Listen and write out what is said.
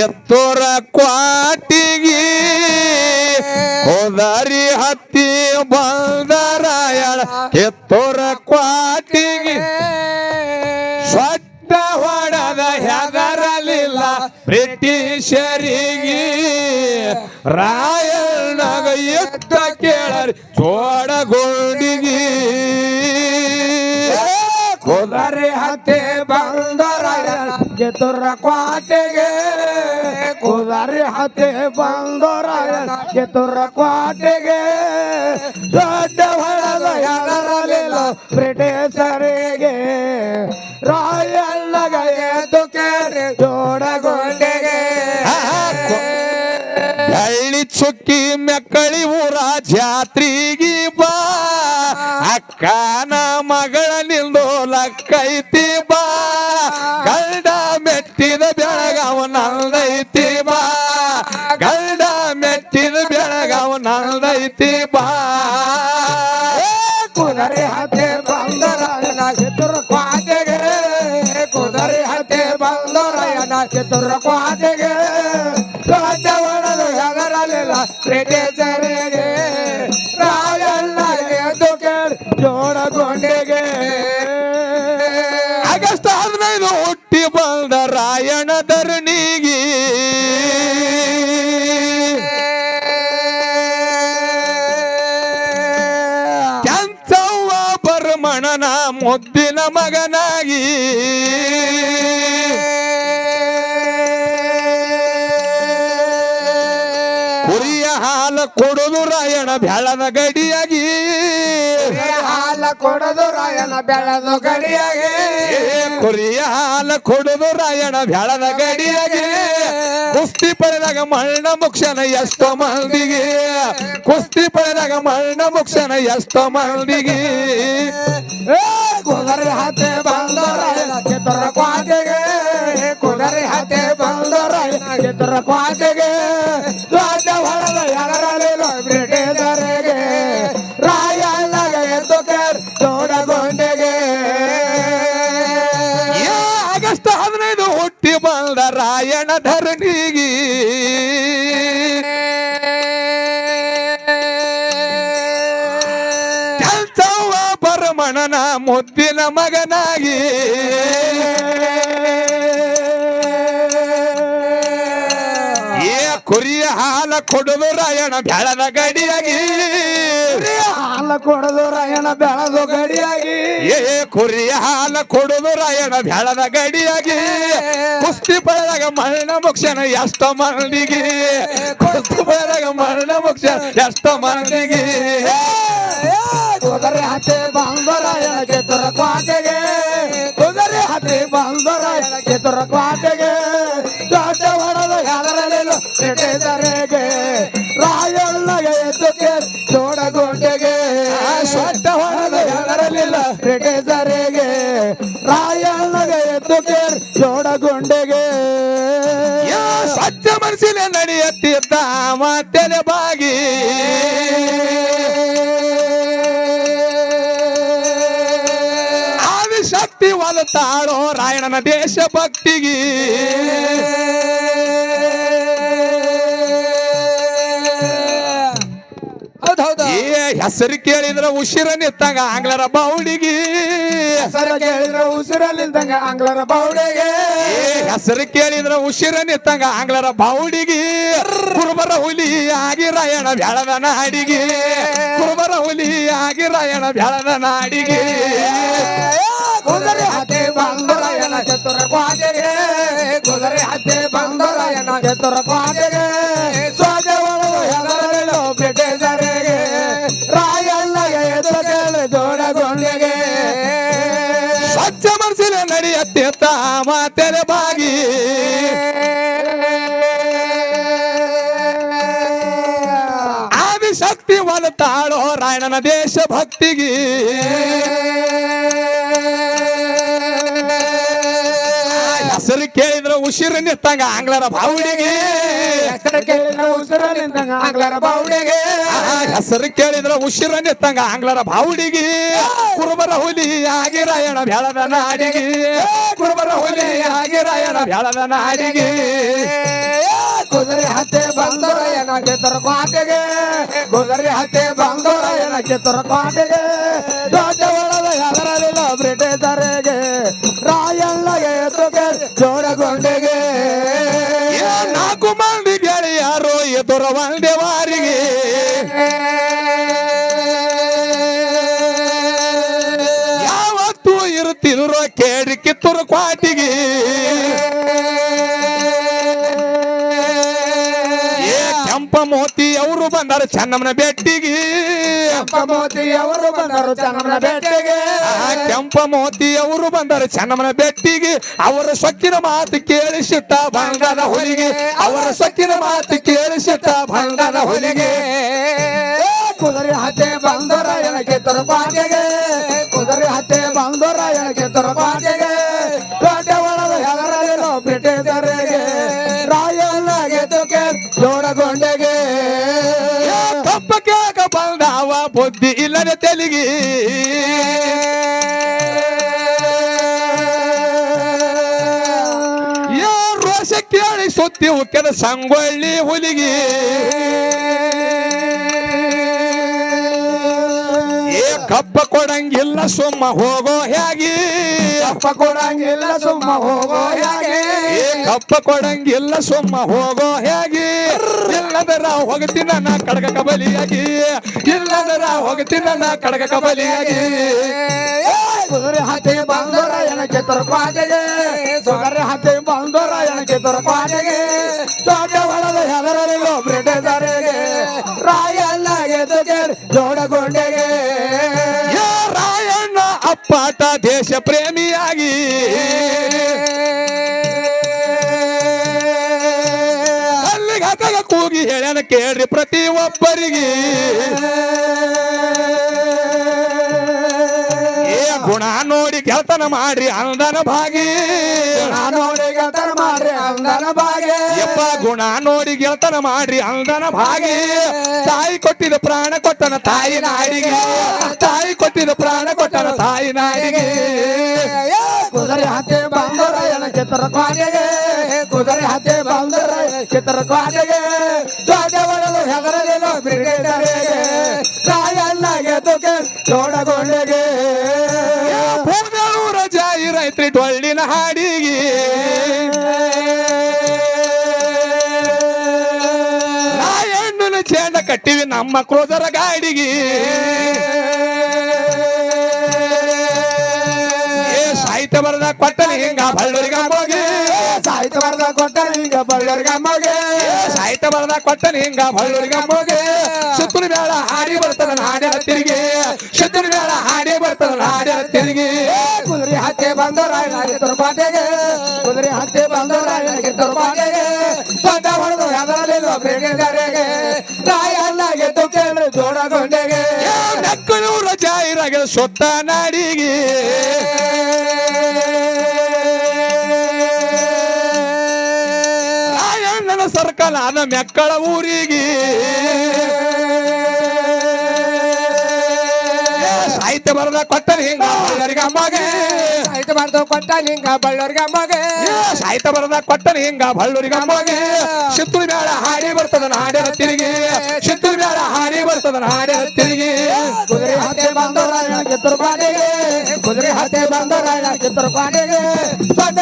ಎತ್ತೋರ ಕ್ವಾಟಿಗಿ, ಹೋದಾರಿ ಹತ್ತಿ ಬಂದರಾಯಣ ಎತ್ತೋರ ಕ್ವಾಟಿಗಿ ಸ್ವಟ್ಟ ಹೊಡದ ಹೆದರಲಿಲ್ಲ ಬ್ರಿಟಿಷರಿಗೆ. ರಾಯಣ್ಣಗ ಎತ್ತ ಕೇಳರಿ ಚೋಡಗೊಂಡಿಗಿ ಬಂದರಾಯಣ ಗೆತುರ ಕ್ವಾಟೆಗೆ ಕುದರೆ ಹತ್ತಿ ಬಂದರಾಯಣ ಗೆತುರ ಕ್ವಾಟೆಗೆ ದೊಡ್ಡ ಹೊಳದ ಯಾರಲಿಲ್ಲ ಬ್ರಿಟಿಷರಿಗೆ ರಾಯಣ್ಣಗ ಎದ್ದು ಕೇರಿ ಜೋಡಗೊಂಡೆಗೆ ಹಳ್ಳಿ ಚುಕ್ಕಿ ಮೆಕ್ಕಳಿ ಊರ ಜಾತ್ರಿಗಿ ಬಾ ಅಕ್ಕನ ನಂದೈತಿ ಬಾ. ಕುದರೆ ಹತ್ತಿ ಬಂದರಾಯನ ಗೆತುರ ಕ್ವಾಟೆಗೆ ಕುದರೆ ಹತ್ತಿ ಬಂದರಾಯನ ಗೆತುರ ಕ್ವಾಟೆಗೆ ದೊಡ್ಡ ಹೊಡೆದು ಹೆದರಲಿಲ್ಲ ಬ್ರಿಟಿಷರಿಗೆ ರಾಯಣ್ಣ ಎದ್ದು ಕೇಳಿ ಜೋಡಗೊಂಡೆಗೆ. ಆಗಸ್ಟ್ ಹದಿನೈದು ಹುಟ್ಟಿ ಬಂದ ರಾಯಣ ಧರಣಿಗಿ. ಮುದ್ದಿನ ಮಗನಾಗಿ. ಕುರಿಯ ಹಾಲ ಕೊಡುದು ರಾಯಣ ಬೆಳದ ಗಡಿಯಾಗಿ. ಹಾಲ ಕೊಡದು ರಾಯನ ಬೆಳದು ಗಡಿಯಾಗೆ. ಕುರಿಯ ಹಾಲ ಕೊಡದು ರಾಯಣ ಬೆಳದ ಗಡಿಯಾಗಿ. ಕುಸ್ತಿ ಪಡೆದಾಗ ಮರಣ ಮುಕ್ಷನ ಎಷ್ಟೋ ಮಂದಿಗೆ. ಕುಸ್ತಿ ಪಡೆದಾಗ ಮರಣ ಮುಕ್ಷನ ಎಷ್ಟೋ ಮಂದಿಗೆ. ಕುದರೆ ಹತ್ತೆ ಬಂದರಾಯಣ ಗೆದ್ದರ ಕ್ವಾಟೆಗೆ ಕುದರೆ ಹತ್ತೆ ಬಂದರಾಯಣ ಗೆದ್ದರ ಕ್ವಾಟೆಗೆ ದೊಡ್ಡ ಧರಣಿಗೆ ಕೆಲ್ಸವ ಪರಮಣನ ಮುದ್ದಿನ ಮಗನಾಗಿ. ಕುರಿಯ ಹಾಲ ಕೊಡುವ ರಾಯಣ ಬೆಳದ ಗಡಿಯಾಗಿ. ಕೊಡದು ರಾಯಣ ಬೆಳದು ಗಡಿಯಾಗಿ. ಏ ಕುರಿಯ ಹಾಲ ಕೊಡುದು ರಾಯಣ ಬೆಳದ ಗಡಿಯಾಗಿ. ಕುಸ್ತಿ ಪಡೆದಾಗ ಮರಣ ಮುಕ್ಷನ ಎಷ್ಟ ಮಂದಿಗೆ ಕುಸ್ತಿ ಪಡೆದಾಗ ಮರಣ ಮುಕ್ಷನ ಎಷ್ಟ ಮಂದಿಗೆ ಕುದರೆ ಹತ್ತೆ ಬಂದರಾಯಣ ಗೆದ್ದರ ಕ್ವಾಟೆಗೆ ಕುದರೆ ಹತ್ತೆ ಬಂದರಾಯಣ ಗೆದ್ದರ ಕ್ವಾಟೆಗೆ ದೊಡ್ಡ ಹೊಡೆದ ಹೆದರಲಿಲ್ಲ ಬ್ರಿಟಿಷರಿಗೆ ಬ್ರಿಟಿಷರಿಗೆ ರಾಯಣ್ಣಗೆ ಎದ್ದು ಕೇರ್ ಜೋಡಗೊಂಡೆಗೆ. ಯಾ ಸತ್ಯ ಮನಸ್ಸಿನ ನಡೆಯುತ್ತಿದ್ದ ಮಾತೆಲೆ ಬಾಗಿ. ಆದಿಶಕ್ತಿ ಒಲತಾಳೋ ರಾಯಣನ ದೇಶ ಭಕ್ತಿಗೆ ಹೆಸರು ಕೇಳಿದ್ರ ಉಸಿರ ನಿತ್ತಂಗ ಆಂಗ್ಲರ ಬೌಡಿಗೆ ಹೆಸರು ಕೇಳಿದ್ರೆ ನಿಂತಂಗ ಆಂಗ್ಲರ ಬೌಡಿಗೆ ಹೆಸರು ಕೇಳಿದ್ರೆ ಉಸಿರ ನಿತ್ತಂಗ ಆಂಗ್ಲರ ಬೌಡಿಗೆ ಕುರುಬರ ಹುಲಿ ಆಗಿ ರಾಯಣ ಬೆಳದ ನಾಡಿಗೆ ಕುರುಬರ ಹುಲಿ ಆಗಿ ರಾಯಣ ಬೆಳದ ನಾಡಿಗೆ ಕುದುರೆ ಹತ್ತೆ ಬಂದರಾಯಣ ಚತುರ ಕ್ವಾಜೆಗೆ ಕುದುರೆ ಹತ್ತೆ ಬಂದರಾಯಣ ಚತುರ ಕ್ವಾಟೆಗೆ ಮಾತೆರೆ ಆದಿಶಕ್ತಿ ಒಲತಾಳೋ ರಾಯಣನ ದೇಶ ಭಕ್ತಿಗೆ ಹೆಸರು ಕೇಳಿದ್ರ ಉಸಿರು ನಿಂತಂಗ ಆಂಗ್ಲರ ಬಾವುಡಿಗೆ ಹೆಸರು ಕೇಳಿದ್ರ ಉಸಿರು ನಿಂತಂಗ ಆಂಗ್ಲರ ಬಾವುಡೆಗೆ ಹೆಸರು ಕೇಳಿದ್ರ ಉಸಿರು ನಿಂತಂಗ ಆಂಗ್ಲರ ಬಾವುಡಿಗೆ ಕುರುಬರ ಹುಲಿ ಆಗಿರಾಯಣ ಬೆಳದ ನಾಡಿಗೆ. ಕುರುಬರ ಹುಲಿ ಆಗಿರಾಯಣ ಬೆಳದ ನಾಡಿಗೆ. ಕುದುರೆ ಹತ್ತೆ ಬಂದರ ಏನಕ್ಕೆ ತರಕಾಟೆಗೆ ಕುದುರೆ ಹತ್ತೆ ಬಂದರ ಏನಕ್ಕೆ ತರಕಾಟೆಗೆ ದೊಡ್ಡ ಒಳದ ಎದರಲಿಲ್ಲ ಬ್ರಿಟಿಷರಿಗೆ ಒಂದೇ ವಾರಿಗೆ ಯಾವತ್ತು ಇರುತ್ತಿದ್ರು ಕೇಳಿ ಕಿತ್ತೂರು ಕ್ವಾಟಿಗೆ. ಕೆಂಪ ಮೋತಿ ಅವರು ಬಂದಾರ ಚೆನ್ನಮ್ಮನ ಬೆಟ್ಟಿಗೆ. ಮೋತಿ ಅವರು ಬಂದರು ಚನ್ನಮ್ಮನ ಬೆಟ್ಟಿಗೆ ಕೆಂಪ ಮೋದಿಯವರು ಬಂದರು ಚನ್ನಮ್ಮನ ಬೆಟ್ಟಿಗೆ ಅವರ ಸೊಕ್ಕಿನ ಮಾತು ಕೇಳಿಸಿಟ್ಟ ಭಂಗದ ಹುಲಿಗೆ. ಅವರ ಸೊಕ್ಕಿನ ಮಾತು ಕೇಳಿಸಿಟ್ಟ ಭಂಗದ ಹುಲಿಗೆ. ಕುದುರೆ ಹತ್ತೆ ಬಂದರ ಏನಕ್ಕೆ ತರಕಾಟೆಗೆ ಕುದುರೆ ಹತ್ತೆ ಬಂದರ ಏನಕ್ಕೆ ತರಕಾಟೆಗೆ ದೊಡ್ಡ ಒಳದ ಹೆದರಲಿಲ್ಲ ಬ್ರಿಟಿಷರಿಗೆ. ರಾಯಣ್ಣಗೆ ತುಕೆ ಜೋಡಗೊಂಡೆಗೆ. ಕೇಳಕ ಬಂದಾವ, ಬುದ್ಧಿ ಇಲ್ಲದ ತೆಲಿಗಿ. ಯಾರು ರೋಷ ಕೇಳಿ ಸುತ್ತಿ ಉಕ್ಕದ ಸಂಗೊಳ್ಳಿ ಹುಲಿಗೆ. ಏ ಕಪ್ಪ ಕೊಡಂಗಿಲ್ಲ ಸುಮ್ಮ ಹೋಗೋ ಹೇಗೆ ಅಪ್ಪ ಕೊಡಂಗಿಲ್ಲ ಸುಮ್ಮ ಹೋಗೋ ಹೇಗೆ ಕಪ್ಪ ಕೊಡಂಗಿಲ್ಲ ಸುಮ್ಮ ಹೋಗೋ ಹೇಗೆ ಇಲ್ಲದರ ಹೋಗ್ತೀನ ನಾ ಕಡಗ ಕಬಲಿಯಾಗಿ. ಇಲ್ಲದರ ಹೋಗ್ತೀನ ನಾ ಕಡಗ ಕಬಲಿಯಾಗಿ. ಕುದುರೆ ಹತ್ತಿ ಬಂದೋರ ಏನಕ್ಕೆ ತರಕಾಟೆಗೆ ಸುಗರೆ ಹತ್ತಿ ಬಂದೋರ ಏನಕ್ಕೆ ತರಕಾಟೆಗೆ ದೊಡ್ಡ ಒಳದ ರಾಯಣ್ಣಗೆ ತುಕೆ ಜೋಡಗೊಂಡೆಗೆ ಏ ರಾಯಣ್ಣ ಅಪ್ಪಾಟ ದೇಶ ಪ್ರೇಮಿಯಾಗಿ. ಅಲ್ಲಿಗೆ ಕೂಗಿ ಹೇಳ್ಯಾನ ಕೇಳ್ರಿ ಪ್ರತಿ ಒಬ್ಬರಿಗೆ ಗುಣ ನೋಡಿ ಗೆಳತನ ಮಾಡ್ರಿ ಅಂದನ ಭಾಗಿ. ನೋಡಿ ಗೆಳತನ ಮಾಡ್ರಿ ಅಂದನ ಭಾಗಿ. ಯಪ್ಪ ಗುಣ ನೋಡಿ ಗೆಲ್ತನ ಮಾಡ್ರಿ ಅಂದನ ಭಾಗಿ. ತಾಯಿ ಕೊಟ್ಟಿದ ಪ್ರಾಣ ಕೊಟ್ಟನ ತಾಯಿ ನಾಡಿಗೆ. ತಾಯಿ ಕೊಟ್ಟಿದ ಪ್ರಾಣ ಕೊಟ್ಟನ ತಾಯಿ ನಾಡಿಗೆ. ಕುದುರೆ ಹತ್ತೆ ಬಂದರ ಚಿತ್ರ ತರಕಾಟೆಗೆ ಕುದುರೆ ಹತ್ತೆ ಬಂದರ ಚಿತ್ರ ದೊಡ್ಡ ಒಳದು ಹೆದರಲಿಲ್ಲ ಬ್ರಿಗೇಡರಿಗೆ ತುಕೆ ನೋಡ ಭೂಮೇಳೂರ ಜಾಯಿರೈತ್ರಿ ಡೊಳ್ಳಿನ ಹಾಡಿಗೆ ನಾಯಣ್ಣನ ಚೇಂಡ ಕಟ್ಟಿವಿ ನಮ್ಮ ಕ್ರೋಧರ ಗಾಡಿಗೆ. ಸಾಹಿತ್ಯ ಬರದ ಕೊಟ್ಟಲಿ ಹಿಂಗ ಬಳ್ಳೂರಿಗ ಹೋಗಿ ಸಾಹಿತ್ಯ ಬರದ ಕೊಟ್ಟ ನಿಂಗ ಬಳ್ಳರ್ಗ ಮಗೆ ಸಾಹಿತ್ಯ ಬರದ ಕೊಟ್ಟ ನಿಂಗ ಬಳ್ಳೂರಿಗ ಮಗೆ ಶತ್ರು ಬೇಡ ಹಾಡಿ ಬರ್ತದ ಹಾಡಿ ತಿರುಗಿ. ಶತ್ರು ಬೇಡ ಹಾಡಿ ಬರ್ತದ ಹಾಡಿ ತಿರುಗಿ. ಕುದುರೆ ಹತ್ತೆ ಬಂದ ತರಕಾಟೆಗೆ ಕುದುರೆ ಹತ್ತೆ ಬಂದ ಏನಕ್ಕೆ ತುರ್ಪಾಟೆಗೆ ದೊಡ್ಡ ಹೊಡೆದು ಹೆದರಲಿಲ್ಲ ಬ್ರಿಟಿಷರಿಗೆ ರಾಯಣ್ಣಗೆ ಕೇಳಿ ಜೋಡಗೊಂಡೆಗೆ. ನಕ್ಕನೂರ ಜಾಹಿರಾಗ ಸೊತ್ತ ನಾಡಿಗೆ. ಆದ ಮೆಕ್ಕಳ ಊರಿಗೆ. ಸಾಹಿತ್ಯ ಬರದ ಕೊಟ್ಟ ಹಿಂಗ ಬಳ್ಳರಿಗೆ ಅಮ್ಮಗೆ. ಸಾಹಿತ್ಯ ಬರದ ಕೊಟ್ಟ ನಿಂಗ ಬಳ್ಳರ್ಗ ಮಗೆ ಸಾಹಿತ್ಯ ಬರದ ಕೊಟ್ಟ ಹಿಂಗ ಬಳ್ಳೂರಿಗೆ ಅಮ್ಮಗೆ. ಶಿತ್ತುಳಿ ಬೇಡ ಹಾಡಿ ಬರ್ತದ ಹಾಡಿ ತಿರುಗಿ. ಶಿತ್ತುಳಿ ಬೇಡ ಹಾಡಿ ಬರ್ತದ ಹಾಡಿ ತಿರುಗಿ. ಕುದುರೆ ಹತ್ತೆ ಬಂದವರ ಏನಕ್ಕೆ ಪಾಡಿಗೆ ಕುದುರೆ ಹತ್ತೆ ಬಂದವರ ಏನಕ್ಕೆ ಪಾಡಿಗೆ ದೊಡ್ಡ